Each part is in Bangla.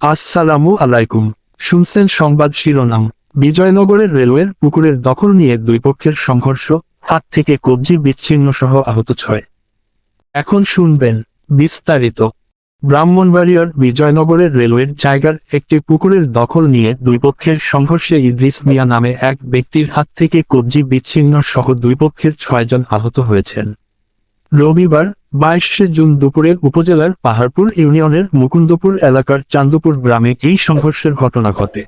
আসসালামু আলাইকুম। শুনছেন সংবাদ শিরোনাম। বিজয়নগরের রেলওয়ের পুকুরের দখল নিয়ে দুই পক্ষের সংঘর্ষ, হাত থেকে কবজি বিচ্ছিন্ন সহ আহত ছয়। এখন শুনবেন বিস্তারিত। ব্রাহ্মণবাড়িয়ার বিজয়নগরের রেলওয়ের জায়গার একটি পুকুরের দখল নিয়ে দুই পক্ষের সংঘর্ষে ইদ্রিস মিয়া নামে এক ব্যক্তির হাত থেকে কবজি বিচ্ছিন্ন সহ দুই পক্ষের ছয়জন আহত হয়েছেন। রবিবার, বাইশে জুন দুপুরে উপজেলার পাহাড়পুর ইউনিয়নের মুকুন্দপুর এলাকার চান্দপুর গ্রামে এই সংঘর্ষের ঘটনা ঘটে।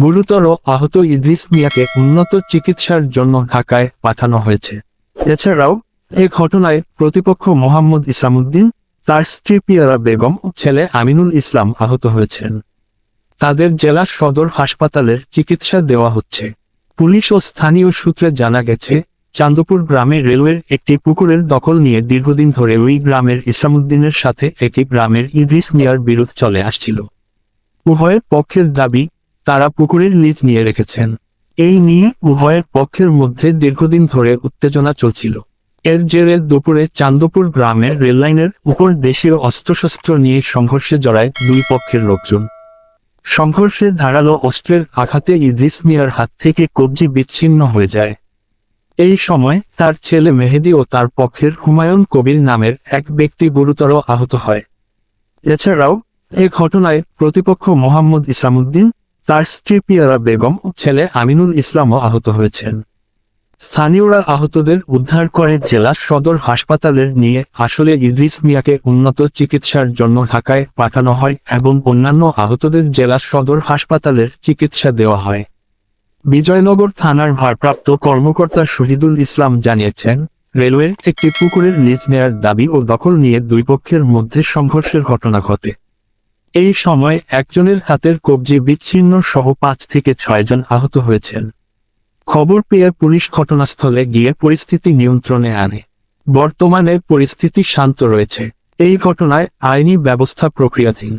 গুরুতর আহত ইদ্রিস মিয়াকে উন্নত চিকিৎসার জন্য ঢাকায় পাঠানো হয়েছে। এছাড়াও, এ ঘটনায় প্রতিপক্ষ মোহাম্মদ ইসলামউদ্দিন, তার স্ত্রী পিয়ারা বেগম ছেলে আমিনুল ইসলাম আহত হয়েছেন। তাদের জেলা সদর হাসপাতালের চিকিৎসা দেওয়া হচ্ছে। পুলিশ ও স্থানীয় সূত্রে জানা গেছে চান্দপুর গ্রামে রেলওয়ের একটি পুকুরের দখল নিয়ে দীর্ঘদিন ধরে ওই গ্রামের ইসলামউদ্দিনের সাথে একই গ্রামের ইদ্রিস মিয়ার বিরোধ চলে আসছিল। উভয়ের পক্ষের দাবি, তারা পুকুরের লিজ নিয়ে রেখেছেন। এই নিয়ে উভয়ের পক্ষের মধ্যে দীর্ঘদিন ধরে উত্তেজনা চলছিল। এর জেরে দুপুরে চান্দপুর গ্রামের রেললাইনের উপর দেশীয় অস্ত্রশস্ত্র নিয়ে সংঘর্ষে জড়ায় দুই পক্ষের লোকজন। সংঘর্ষে ধারালো অস্ত্রের আঘাতে ইদ্রিস মিয়ার হাত থেকে কবজি বিচ্ছিন্ন হয়ে যায়। এই সময় তার ছেলে মেহেদি ও তার পক্ষের হুমায়ুন কবির নামের এক ব্যক্তি গুরুতর আহত হয়। এছাড়াও, এ ঘটনায় প্রতিপক্ষ মোহাম্মদ ইসলামউদ্দিন, তার স্ত্রী পিয়ারা বেগম ছেলে আমিনুল ইসলামও আহত হয়েছেন। স্থানীয়রা আহতদের উদ্ধার করে জেলা সদর হাসপাতালের নিয়ে আসলে ইদ্রিস মিয়াকে উন্নত চিকিৎসার জন্য ঢাকায় পাঠানো হয় এবং অন্যান্য আহতদের জেলা সদর হাসপাতালের চিকিৎসা দেওয়া হয়। বিজয়নগর থানার ভারপ্রাপ্ত কর্মকর্তা শহীদুল ইসলাম জানিয়েছেন, রেলওয়ের একটি পুকুরের লিজ নেয়ার দাবি ও দখল নিয়ে দুই পক্ষের মধ্যে সংঘর্ষের ঘটনা ঘটে। এই সময় একজনের হাতের কবজি বিচ্ছিন্ন সহ পাঁচ থেকে ছয়জন আহত হয়েছেন। খবর পেয়ে পুলিশ ঘটনাস্থলে গিয়ে পরিস্থিতি নিয়ন্ত্রণে আনে। বর্তমানে পরিস্থিতি শান্ত রয়েছে। এই ঘটনায় আইনি ব্যবস্থা প্রক্রিয়াধীন।